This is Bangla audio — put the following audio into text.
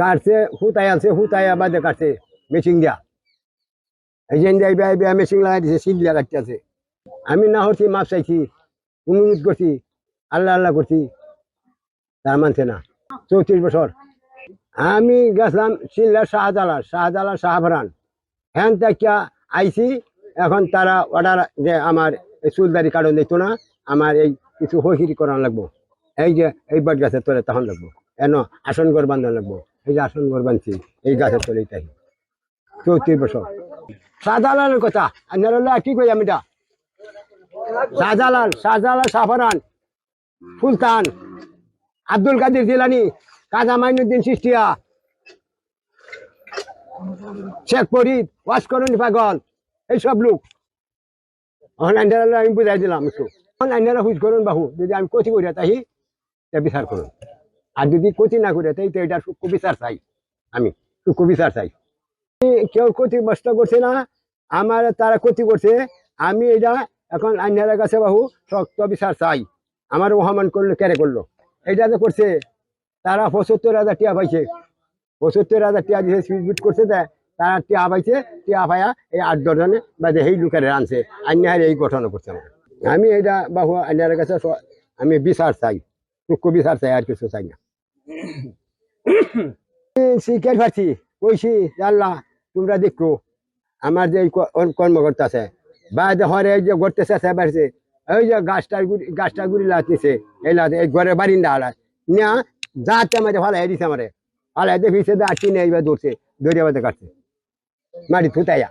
কাটছে হুতাই আছে হুতাই বাদে কাটছে মেশিন দিয়া। এই যে ইন্ডিয়া বিয়া মেশিন লাগাই দিছে সিল দিয়া কাটতে আছে। আমি না হচ্ছি, মাপ চাইছি, অনুরোধ করছি, আল্লাহ আল্লাহ করছি, তার মানছে না। চৌত্রিশ বছর। আমি গেছিলাম সিল্লা শাহজালাল শাহজালাল শাহভরান হ্যান থেকে আইছি, এখন তারা অর্ডার যে আমার এই চুলদারি কারণ দিত না, আমার এই কিছু হহিরি করানো লাগবো। এই যে, এই বট গাছের তলে তখন লাগবো। এন, আসন ঘর লাগবো। এই যে আসন ঘর বাঁধছি এই গাছের তলে তাই চৌত্রিশ বছর। শাহজালালের কথা আপনারা কি কই আমি এটা? শাহজালাল শাহজালাল শাহফরান, সুলতান, আব্দুল কাদের জিলানি, কাজা মাইনুদ্দিন সিস্টিয়া, শেখ ফরিদ ওয়াসকরণ পাগল, এইসব লোক। অনলাইন আমি বুঝাই দিলাম একটু। অনলাইন হুজ করুন বাহু, যদি আমি কচি করে তাই তা বিচার করুন। আর যদি কচি না করে তাই তো এটা সূক্ষ্ম বিচার চাই আমি, সূক্ষ্ম বিচার চাই। কেউ ক্ষতি নষ্ট করছে না, আমার তারা ক্ষতি করছে, আমি এটা এখন আইনার কাছে বাহু শক্ত বিচার চাই। আমার ওহামান করল, কেড়ে করল? এটা যে করছে, তারা পঁচাত্তর হাজার টিয়া পাইছে। পঁচাত্তর হাজার টিয়া দিয়ে সুইচ বিট করছে তারা টিয়া পাইছে, টিয়া পাইয়া এই আট দশজনে বা সেই লোকের আনছে। আইনার এই গঠন করছে আমার আমি এটা বাহু আইনার কাছে আমি বিচার চাই, সূক্ষ্ম বিচার চাই, আর কিছু চাই না। শিখে পাচ্ছি কইছি, আল্লাহ, তোমরা দেখো, আমার যে কর্মকর্তা আছে, বা হরে যে গড়তে চেষ্টা পারছে ওই যে গাছটার গুড়ি গাছটার গুড়ি লাগতেছে এই লাতে এই ঘরের বারিন্দা আলা নিয়া যাতে আমাদের ফালাই দিছে আমারে ফালাই দিয়ে ভিসে দা চিনে এইবার দৌড়ছে দৌড়ে বাদে কাটছে, মাটি থুতাইয়া।